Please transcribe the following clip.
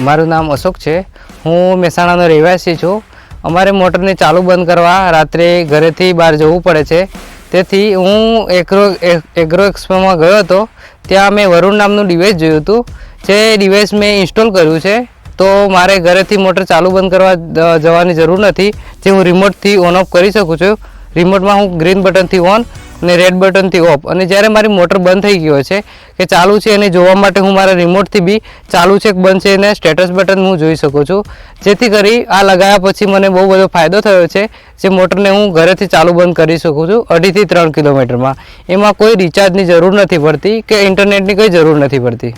મારું નામ અશોક છે. હું મહેસાણાનો રહેવાસી છું. અમારે મોટરને ચાલુ બંધ કરવા રાત્રે ઘરેથી બહાર જવું પડે છે. તેથી હું એગ્રો એગ્રો એક્સપોમાં ગયો હતો. ત્યાં મેં વરુણ નામનું ડિવાઇસ જોયું હતું. જે ડિવાઇસ મેં ઇન્સ્ટોલ કર્યું છે. તો મારે ઘરેથી મોટર ચાલુ બંધ કરવા જવાની જરૂર નથી. જે હું રિમોટથી ઓન ઓફ કરી શકું છું. રિમોટમાં હું ગ્રીન બટનથી ઓન અને રેડ બટનથી ઓફ અને જ્યારે મારી મોટર બંધ થઈ ગયો છે, કે ચાલુ છે એને જોવા માટે હું મારા રિમોટથી બી ચાલુ છે કે બંધ છે એને સ્ટેટસ બટન હું જોઈ શકું છું. જેથી કરી આ લગાવ્યા પછી મને બહુ બધો ફાયદો થયો છે, જે મોટરને હું ઘરેથી ચાલુ બંધ કરી શકું છું અઢીથી ત્રણ કિલોમીટરમાં. એમાં કોઈ રિચાર્જની જરૂર નથી પડતી કે ઇન્ટરનેટની કોઈ જરૂર નથી પડતી.